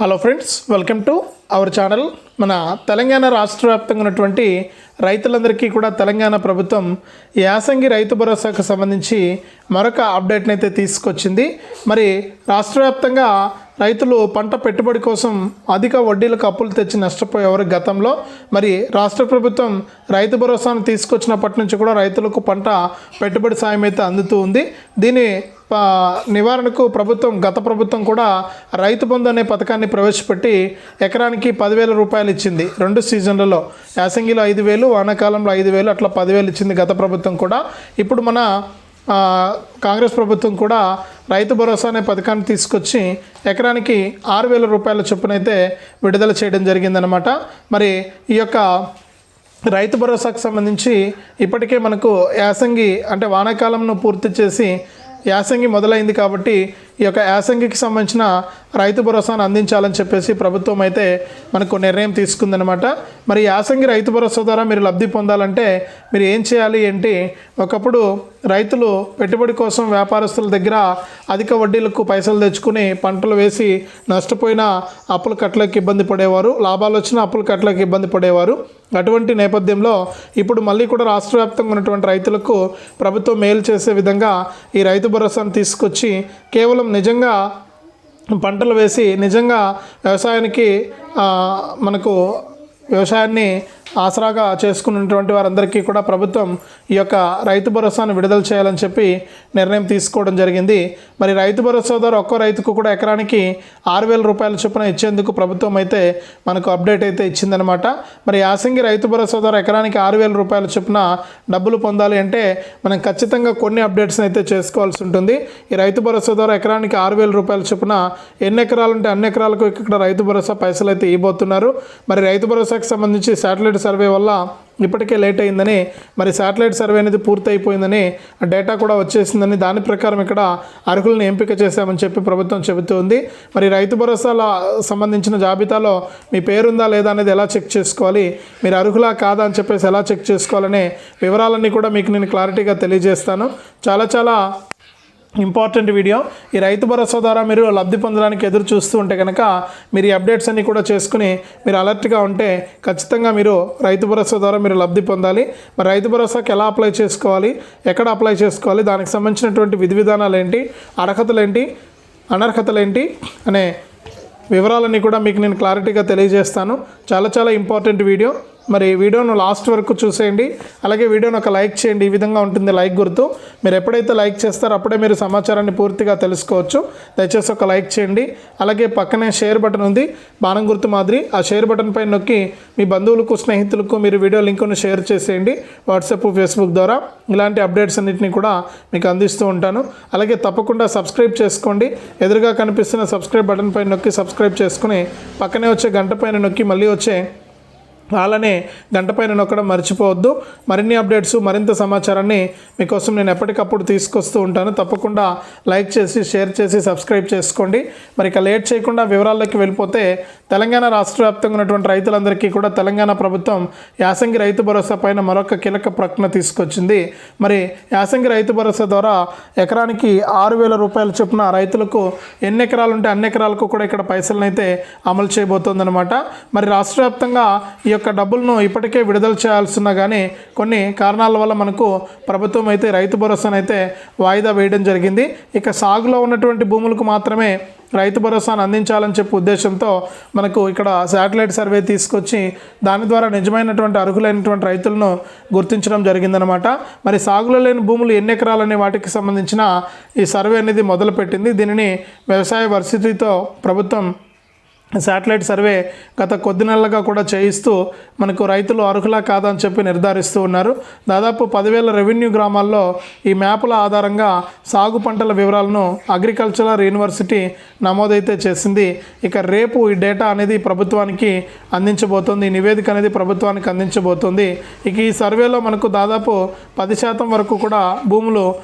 Hello friends welcome to our channel మన తెలంగాణ రాష్ట్ర వ్యాప్తంగా ఉన్నటువంటి రైతులందరికీ కూడా తెలంగాణ ప్రభుత్వం యాసంగి రైతు భరోసాకు సంబంధించి మరొక అప్డేట్ని అయితే తీసుకొచ్చింది. మరి రాష్ట్ర వ్యాప్తంగా రైతులు పంట పెట్టుబడి కోసం అధిక వడ్డీలకు అప్పులు తెచ్చి నష్టపోయేవారు గతంలో. మరి రాష్ట్ర ప్రభుత్వం రైతు భరోసాను తీసుకొచ్చినప్పటి నుంచి కూడా రైతులకు పంట పెట్టుబడి సాయం అయితే అందుతూ ఉంది. దీని నివారణకు ప్రభుత్వం గత ప్రభుత్వం కూడా రైతు బంధు అనే పథకాన్ని ప్రవేశపెట్టి ఎకరానికి పదివేల రూపాయలు ఇచ్చింది రెండు సీజన్లలో. యాసంగిలో ఐదు వేలు వానాకాలంలో ఐదు వేలు అట్లా పదివేలు ఇచ్చింది గత ప్రభుత్వం కూడా. ఇప్పుడు మన కాంగ్రెస్ ప్రభుత్వం కూడా రైతు భరోసా అనే పథకాన్ని తీసుకొచ్చి ఎకరానికి ఆరు వేల రూపాయల చొప్పునైతే విడుదల చేయడం జరిగిందనమాట మరి ఈ యొక్క రైతు భరోసాకు సంబంధించి ఇప్పటికే మనకు యాసంగి అంటే వానాకాలంను పూర్తి చేసి యాసంగి మొదలైంది కాబట్టి ఈ యొక్క యాసంగికి సంబంధించిన రైతు భరోసాను అందించాలని చెప్పేసి ప్రభుత్వం అయితే మనకు నిర్ణయం తీసుకుందనమాట మరి యాసంగి రైతు భరోసా ద్వారా మీరు లబ్ధి పొందాలంటే మీరు ఏం చేయాలి ఏంటి ఒకప్పుడు రైతులు పెట్టుబడి కోసం వ్యాపారస్తుల దగ్గర అధిక వడ్డీలకు పైసలు తెచ్చుకుని పంటలు వేసి నష్టపోయిన అప్పుల కట్టలకు ఇబ్బంది పడేవారు లాభాలు వచ్చిన అప్పుల కట్టలకు ఇబ్బంది పడేవారు. అటువంటి నేపథ్యంలో ఇప్పుడు మళ్ళీ కూడా రాష్ట్ర వ్యాప్తంగా ఉన్నటువంటి రైతులకు ప్రభుత్వం మేలు చేసే విధంగా ఈ రైతు భరోసాను తీసుకొచ్చి కేవలం నిజంగా పంటలు వేసి నిజంగా వ్యవసాయానికి మనకు వ్యవసాయాన్ని ఆసరాగా చేసుకున్నటువంటి వారందరికీ కూడా ప్రభుత్వం ఈ యొక్క రైతు భరోసాను విడుదల చేయాలని చెప్పి నిర్ణయం తీసుకోవడం జరిగింది. మరి రైతు భరోసా ద్వారా ఒక్కో రైతుకు కూడా ఎకరానికి ఆరు వేల రూపాయల చొప్పున ఇచ్చేందుకు ప్రభుత్వం అయితే మనకు అప్డేట్ అయితే ఇచ్చిందనమాట మరి యాసంగి రైతు భరోసా ద్వారా ఎకరానికి ఆరు వేల రూపాయల చొప్పున డబ్బులు పొందాలి అంటే మనం ఖచ్చితంగా కొన్ని అప్డేట్స్ అయితే చేసుకోవాల్సి ఉంటుంది. ఈ రైతు భరోసా ద్వారా ఎకరానికి ఆరు వేల రూపాయల చొప్పున ఎన్ని ఎకరాలు ఉంటే అన్ని ఎకరాలకు ఇక్కడ రైతు భరోసా పైసలు అయితే ఇవ్వబోతున్నారు. మరి రైతు భరోసాకి సంబంధించి శాటిలైట్ సర్వే వల్ల ఇప్పటికే లేట్ అయిందని మరి శాటిలైట్ సర్వే అనేది పూర్తయిపోయిందని డేటా కూడా వచ్చేసిందని దాని ప్రకారం ఇక్కడ అర్హులను ఎంపిక చేశామని చెప్పి ప్రభుత్వం చెబుతుంది మరి రైతు భరోసాల సంబంధించిన జాబితాలో మీ పేరుందా లేదా అనేది ఎలా చెక్ చేసుకోవాలి? మీరు అర్హులా కాదా అని చెప్పేసి ఎలా చెక్ చేసుకోవాలనే వివరాలన్నీ కూడా మీకు నేను క్లారిటీగా తెలియజేస్తాను. చాలా చాలా ఇంపార్టెంట్ వీడియో. ఈ రైతు భరోసా ద్వారా మీరు లబ్ధి పొందడానికి ఎదురు చూస్తూ ఉంటే కనుక మీరు ఈ అప్డేట్స్ అన్నీ కూడా చేసుకుని మీరు అలర్ట్గా ఉంటే ఖచ్చితంగా మీరు రైతు భరోసా ద్వారా మీరు లబ్ధి పొందాలి. మరి రైతు భరోసాకి ఎలా అప్లై చేసుకోవాలి? ఎక్కడ అప్లై చేసుకోవాలి? దానికి సంబంధించినటువంటి విధి విధానాలు ఏంటి? అర్హతలు ఏంటి? అనర్హతలు ఏంటి? అనే వివరాలన్నీ కూడా మీకు నేను క్లారిటీగా తెలియజేస్తాను. చాలా చాలా ఇంపార్టెంట్ వీడియో. మరి వీడియోను లాస్ట్ వరకు చూసేయండి. అలాగే వీడియోను ఒక లైక్ చేయండి. ఈ విధంగా ఉంటుంది లైక్ గుర్తు. మీరు ఎప్పుడైతే లైక్ చేస్తారో అప్పుడే మీరు సమాచారాన్ని పూర్తిగా తెలుసుకోవచ్చు. దయచేసి ఒక లైక్ చేయండి. అలాగే పక్కనే షేర్ బటన్ ఉంది. బాణం గుర్తు మాదిరి ఆ షేర్ బటన్ పైన నొక్కి మీ బంధువులకు స్నేహితులకు మీరు వీడియో లింకును షేర్ చేసేయండి. వాట్సాప్ ఫేస్బుక్ ద్వారా ఇలాంటి అప్డేట్స్ అన్నింటినీ కూడా మీకు అందిస్తూ ఉంటాను. అలాగే తప్పకుండా సబ్స్క్రైబ్ చేసుకోండి. ఎదురుగా కనిపిస్తున్న సబ్స్క్రైబ్ బటన్ పైన నొక్కి సబ్స్క్రైబ్ చేసుకుని పక్కనే వచ్చే గంట పైన నొక్కి మళ్ళీ వచ్చే అలానే గంట పైన నొక్కడం మర్చిపోవద్దు. మరిన్ని అప్డేట్స్ మరింత సమాచారాన్ని మీకోసం నేను ఎప్పటికప్పుడు తీసుకొస్తూ ఉంటాను. తప్పకుండా లైక్ చేసి షేర్ చేసి సబ్స్క్రైబ్ చేసుకోండి. మరి ఇక లేట్ చేయకుండా వివరాల్లోకి వెళ్ళిపోతే తెలంగాణ రాష్ట్ర వ్యాప్తంగా ఉన్నటువంటి రైతులందరికీ కూడా తెలంగాణ ప్రభుత్వం యాసంగి రైతు భరోసా పైన మరొక కీలక ప్రకటన తీసుకొచ్చింది. మరి యాసంగి రైతు భరోసా ద్వారా ఎకరానికి ఆరు వేల రూపాయల చొప్పున రైతులకు ఎన్ని ఎకరాలు ఉంటే అన్ని ఎకరాలకు కూడా ఇక్కడ పైసలను అయితే అమలు చేయబోతోందనమాట మరి రాష్ట్ర వ్యాప్తంగా ఈ యొక్క డబ్బులను ఇప్పటికే విడుదల చేయాల్సిన కానీ కొన్ని కారణాల వల్ల మనకు ప్రభుత్వం అయితే రైతు భరోసాను అయితే వాయిదా వేయడం జరిగింది. ఇక సాగులో ఉన్నటువంటి భూములకు మాత్రమే రైతు భరోసాను అందించాలని చెప్పే ఉద్దేశంతో మనకు ఇక్కడ శాటిలైట్ సర్వే తీసుకొచ్చి దాని ద్వారా నిజమైనటువంటి అర్హులైనటువంటి రైతులను గుర్తించడం జరిగిందనమాట. మరి సాగులో లేని భూములు ఎన్ని ఎకరాలనే వాటికి సంబంధించిన ఈ సర్వే అనేది మొదలుపెట్టింది. దీనిని వ్యవసాయ వర్సిటీతో ప్రభుత్వం శాటిలైట్ సర్వే గత కొద్ది నెలలుగా కూడా చేయిస్తూ మనకు రైతులు అర్హులా కాదా అని చెప్పి నిర్ధారిస్తూ ఉన్నారు. దాదాపు పదివేల రెవెన్యూ గ్రామాల్లో ఈ మ్యాపుల ఆధారంగా సాగు పంటల వివరాలను అగ్రికల్చరల్ యూనివర్సిటీ నమోదైతే చేసింది. ఇక రేపు ఈ డేటా అనేది ప్రభుత్వానికి అందించబోతోంది. ఈ నివేదిక అనేది ప్రభుత్వానికి అందించబోతోంది. ఇక ఈ సర్వేలో మనకు దాదాపు పది శాతం వరకు కూడా భూములు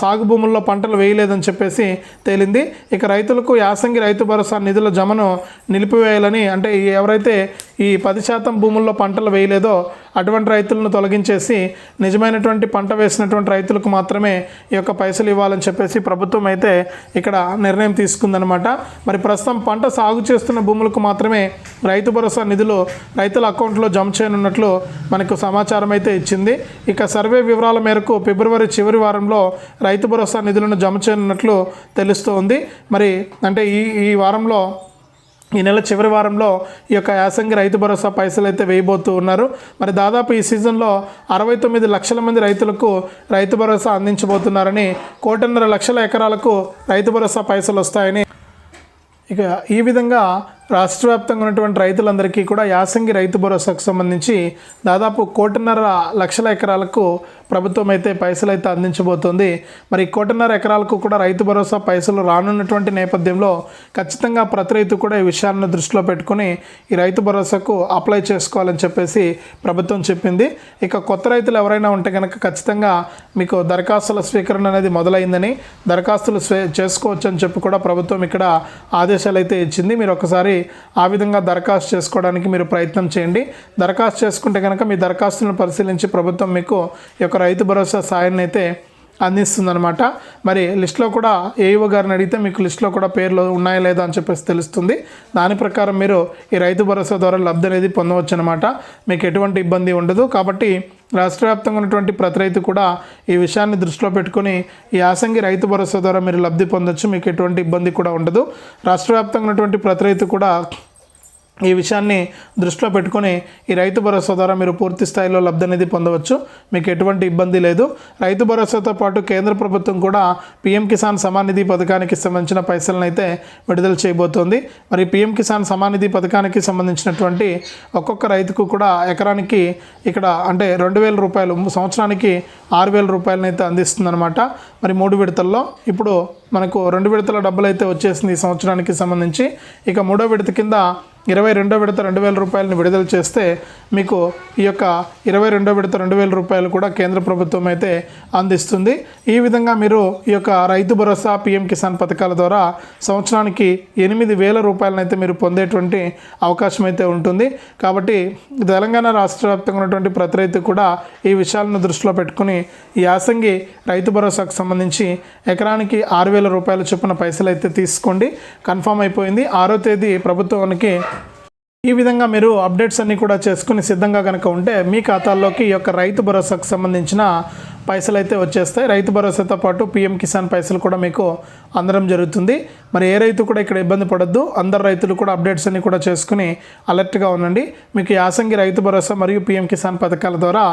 సాగు భూముల్లో పంటలు వేయలేదని చెప్పేసి తేలింది. ఇక రైతులకు యాసంగి రైతు భరోసా నిధుల జమను నిలిపివేయాలని అంటే ఎవరైతే ఈ పది శాతం భూముల్లో పంటలు వేయలేదో అటువంటి రైతులను తొలగించేసి నిజమైనటువంటి పంట వేసినటువంటి రైతులకు మాత్రమే ఈ యొక్క పైసలు ఇవ్వాలని చెప్పేసి ప్రభుత్వం అయితే ఇక్కడ నిర్ణయం తీసుకుందనమాట మరి ప్రస్తుతం పంట సాగు చేస్తున్న భూములకు మాత్రమే రైతు భరోసా నిధులు రైతుల అకౌంట్లో జమ చేయనున్నట్లు మనకు సమాచారం అయితే ఇచ్చింది. ఇక సర్వే వివరాల మేరకు ఫిబ్రవరి చివరి వారంలో రైతు భరోసా నిధులను జమ చేయనున్నట్లు తెలుస్తోంది. మరి అంటే ఈ ఈ వారంలో ఈ నెల చివరి వారంలో ఈ యొక్క యాసంగి రైతు భరోసా పైసలు అయితే వేయబోతూ ఉన్నారు. మరి దాదాపు ఈ సీజన్లో అరవై తొమ్మిది లక్షల మంది రైతులకు రైతు భరోసా అందించబోతున్నారని కోటిన్నర లక్షల ఎకరాలకు రైతు భరోసా పైసలు వస్తాయని ఇక ఈ విధంగా రాష్ట్ర వ్యాప్తంగా ఉన్నటువంటి రైతులందరికీ కూడా యాసంగి రైతు భరోసాకు సంబంధించి దాదాపు కోటిన్నర లక్షల ఎకరాలకు ప్రభుత్వం అయితే పైసలు అయితే అందించబోతోంది. మరి కోటిన్నర ఎకరాలకు కూడా రైతు భరోసా పైసలు రానున్నటువంటి నేపథ్యంలో ఖచ్చితంగా ప్రతి రైతు కూడా ఈ విషయాలను దృష్టిలో పెట్టుకుని ఈ రైతు భరోసాకు అప్లై చేసుకోవాలని చెప్పేసి ప్రభుత్వం చెప్పింది. ఇక కొత్త రైతులు ఎవరైనా ఉంటే కనుక ఖచ్చితంగా మీకు దరఖాస్తుల స్వీకరణ అనేది మొదలైందని దరఖాస్తులు స్వే చేసుకోవచ్చు అని చెప్పి కూడా ప్రభుత్వం ఇక్కడ ఆదేశాలు అయితే ఇచ్చింది. మీరు ఒకసారి ఆ విధంగా దరఖాస్తు చేసుకోవడానికి మీరు ప్రయత్నం చేయండి. దరఖాస్తు చేసుకుంటే కనుక మీ దరఖాస్తులను పరిశీలించి ప్రభుత్వం మీకు ఈ యొక్క రైతు భరోసా సాయాన్ని అయితే అందిస్తుందనమాట మరి లిస్ట్లో కూడా ఏఈఓ గారిని అడిగితే మీకు లిస్ట్లో కూడా పేర్లు ఉన్నాయా లేదా అని చెప్పేసి తెలుస్తుంది. దాని ప్రకారం మీరు ఈ రైతు భరోసా ద్వారా లబ్ధి అనేది పొందవచ్చు అనమాట మీకు ఎటువంటి ఇబ్బంది ఉండదు. కాబట్టి రాష్ట్ర వ్యాప్తంగా ఉన్నటువంటి ప్రతి రైతు కూడా ఈ విషయాన్ని దృష్టిలో పెట్టుకుని ఈ యాసంగి రైతు భరోసా ద్వారా మీరు లబ్ధి పొందొచ్చు మీకు ఎటువంటి ఇబ్బంది కూడా ఉండదు. రాష్ట్ర వ్యాప్తంగా ఉన్నటువంటి ప్రతి రైతు కూడా ఈ విషయాన్ని దృష్టిలో పెట్టుకొని ఈ రైతు భరోసా ద్వారా మీరు పూర్తి స్థాయిలో లబ్ధి అనేది పొందవచ్చు. మీకు ఎటువంటి ఇబ్బంది లేదు. రైతు భరోసాతో పాటు కేంద్ర ప్రభుత్వం కూడా పీఎం కిసాన్ సమానిధి నిధి పథకానికి సంబంధించిన పైసలను అయితే విడుదల చేయబోతోంది. మరి పీఎం కిసాన్ సమానిధి నిధి పథకానికి సంబంధించినటువంటి ఒక్కొక్క రైతుకు కూడా ఎకరానికి ఇక్కడ అంటే రెండు వేల రూపాయలు సంవత్సరానికి ఆరు వేల రూపాయలను అయితే అందిస్తుందన్నమాట. మరి మూడు విడతల్లో ఇప్పుడు మనకు రెండు విడతల డబ్బులు అయితే వచ్చేసింది ఈ సంవత్సరానికి సంబంధించి. ఇక మూడో విడత కింద ఇరవై రెండో విడత రెండు వేల రూపాయలను విడుదల చేస్తే మీకు ఈ యొక్క ఇరవై రెండో విడత రెండు వేల రూపాయలు కూడా కేంద్ర ప్రభుత్వం అయితే అందిస్తుంది. ఈ విధంగా మీరు ఈ యొక్క రైతు భరోసా పిఎం కిసాన్ పథకాల ద్వారా సంవత్సరానికి ఎనిమిది వేల రూపాయలను అయితే మీరు పొందేటువంటి అవకాశం అయితే ఉంటుంది. కాబట్టి తెలంగాణ రాష్ట్ర వ్యాప్తంగా ఉన్నటువంటి ప్రతి రైతు కూడా ఈ విషయాలను దృష్టిలో పెట్టుకుని యాసంగి రైతు భరోసాకు సంబంధించి ఎకరానికి ఆరు వేల రూపాయల చొప్పున పైసలు అయితే తీసుకోండి. కన్ఫామ్ అయిపోయింది. ఆరో తేదీ ప్రభుత్వానికి ఈ విధంగా మీరు అప్డేట్స్ అన్నీ కూడా చేసుకుని సిద్ధంగా కనుక ఉంటే మీ ఖాతాల్లోకి ఈ యొక్క రైతు భరోసాకు సంబంధించిన పైసలు అయితే వచ్చేస్తాయి. రైతు భరోసాతో పాటు పీఎం కిసాన్ పైసలు కూడా మీకు అందడం జరుగుతుంది. మరి ఏ రైతు కూడా ఇక్కడ ఇబ్బంది పడద్దు. అందరు రైతులు కూడా అప్డేట్స్ అన్ని కూడా చేసుకుని అలర్ట్గా ఉండండి. మీకు యాసంగి రైతు భరోసా మరియు పీఎం కిసాన్ పథకాల ద్వారా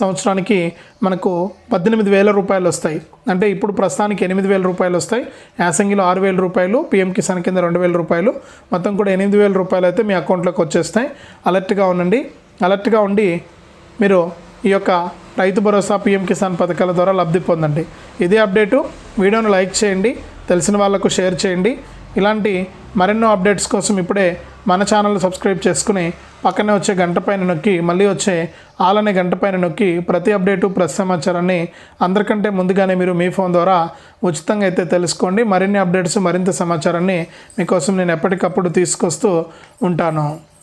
సంవత్సరానికి మనకు పద్దెనిమిది వేల రూపాయలు వస్తాయి. అంటే ఇప్పుడు ప్రస్తుతానికి ఎనిమిది వేల రూపాయలు వస్తాయి. యాసంగిలో ఆరు వేల రూపాయలు పీఎం కిసాన్ కింద రెండు వేల రూపాయలు. మొత్తం కూడా ఎనిమిది వేల రూపాయలు అయితే మీ అకౌంట్లోకి వచ్చేస్తాయి. అలర్ట్గా ఉండండి. అలర్ట్గా ఉండి మీరు ఈ యొక్క రైతు భరోసా పిఎం కిసాన్ పథకాల ద్వారా లబ్ధి పొందండి. ఇదే అప్డేటు. వీడియోను లైక్ చేయండి. తెలిసిన వాళ్ళకు షేర్ చేయండి. ఇలాంటి మరెన్నో అప్డేట్స్ కోసం ఇప్పుడే మన ఛానల్ సబ్స్క్రైబ్ చేసుకుని పక్కనే వచ్చే గంట పైన నొక్కి మళ్ళీ వచ్చే ఆలనే గంట పైన నొక్కి ప్రతి అప్డేటు ప్రతి సమాచారాన్ని అందరికంటే ముందుగానే మీరు మీ ఫోన్ ద్వారా ఉచితంగా అయితే తెలుసుకోండి. మరిన్ని అప్డేట్స్ మరింత సమాచారాన్ని మీకోసం నేను ఎప్పటికప్పుడు తీసుకొస్తూ ఉంటాను.